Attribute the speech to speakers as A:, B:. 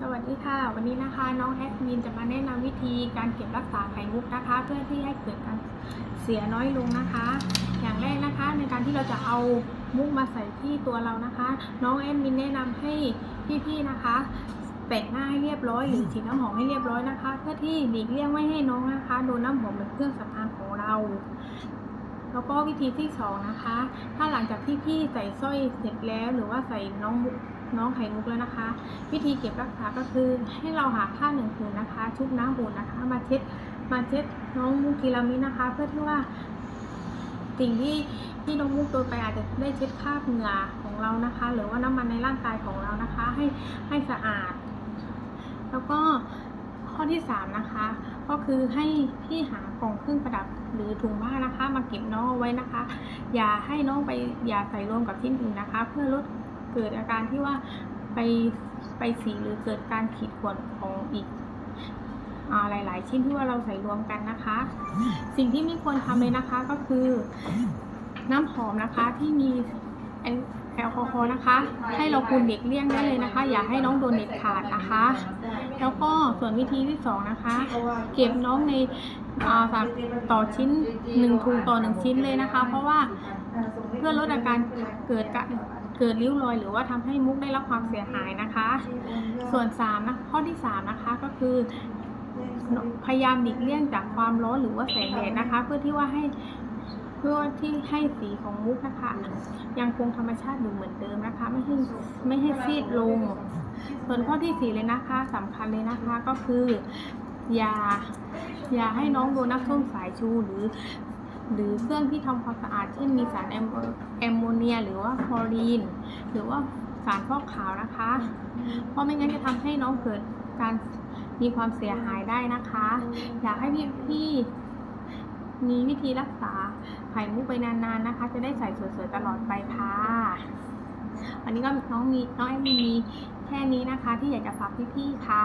A: สวัสดีค่ะ วันนี้นะคะน้องแอดมินจะมาแนะนำวิธีการเก็บรักษาไข่มุกนะคะ เพื่อที่ให้เกิดการเสียน้อยลงนะคะ อย่างแรกนะคะในการที่เราจะเอามุกมาใส่ที่ตัวเรานะคะ น้องแอดมินแนะนำให้พี่ๆนะคะ แต่งหน้าให้เรียบร้อยหรือฉีดน้ำหอมให้เรียบร้อยนะคะ เพื่อที่หลีกเลี่ยงไม่ให้น้องนะคะโดนน้ำหอมเป็นเครื่องสำอางของเราแล้วก็วิธีที่สองนะคะ ถ้าหลังจากที่พี่ใส่สร้อยเสร็จแล้วหรือว่าใส่น้องมุก น้องไข่มุกแล้วนะคะ วิธีเก็บรักษาก็คือให้เราหาผ้าหนึ่งผืนนะคะ ชุบน้ำบุญนะคะ มาเช็ดมาเช็ดน้องมุกทีละมินะคะ เพื่อที่ว่า สิ่งที่ที่น้องมุกโดนไปอาจจะได้เช็ดคราบเหงื่อของเรานะคะ หรือว่าน้ำมันในร่างกายของเรานะคะ ให้ให้สะอาด แล้วก็ข้อที่สามนะคะ ก็คือให้พี่หากล่องเครื่องประดับหรือถุงผ้านะคะ มาเก็บน้องเอาไว้นะคะ อย่าให้น้องไปอย่าใส่รวมกับชิ้นอื่นนะคะ เพื่อลด เกิดอาการที่ว่าไปไปสีหรือเกิดการขีดข่วนของอีกอ่าหลาย ๆ ชิ้นที่ว่าเราใส่รวมกันนะคะ สิ่งที่ไม่ควรทำเลยนะคะก็คือ น้ำหอมนะคะที่มีแอลกอฮอล์นะคะ ให้เราคุณเด็กเลี่ยงได้เลยนะคะ อย่าให้น้องโดนเด็ดขาดนะคะ แล้วก็ส่วนวิธีที่สองนะคะ เก็บน้องในต่อชิ้นหนึ่งถุงต่อหนึ่งชิ้นเลยนะคะ เพราะว่าเพื่อลดอาการเกิดกะ เกิดริ้วรอยหรือว่าทำให้มุกได้รับความเสียหายนะคะ ส่วนสามนะข้อที่สามนะคะก็คือพยายามหลีกเลี่ยงจากความร้อนหรือว่าแสงแดดนะคะ เพื่อที่ว่าให้เพื่อที่ให้สีของมุกนะคะ ยังคงธรรมชาติอยู่เหมือนเดิมนะคะ ไม่ให้ไม่ให้ซีดลง ส่วนข้อที่สี่เลยนะคะสำคัญเลยนะคะก็คืออย่าอย่าให้น้องโดนน้ำส้มสายชูหรือ หรือเครื่องที่ทำความสะอาดเช่นมีสารแอมโมเนีย หรือว่าคลอรีน หรือว่าสารฟอกขาวนะคะ เพราะไม่งั้นจะทำให้น้องเกิดการมีความเสียหายได้นะคะ อยากให้พี่พี่มีวิธีรักษาไข่มุกไปนานๆนะคะ จะได้ใส่สวยๆตลอดไปค่ะ วันนี้ก็น้องมีน้องแอมมีแค่นี้นะคะ ที่อยากจะฝากพี่ๆค่ะ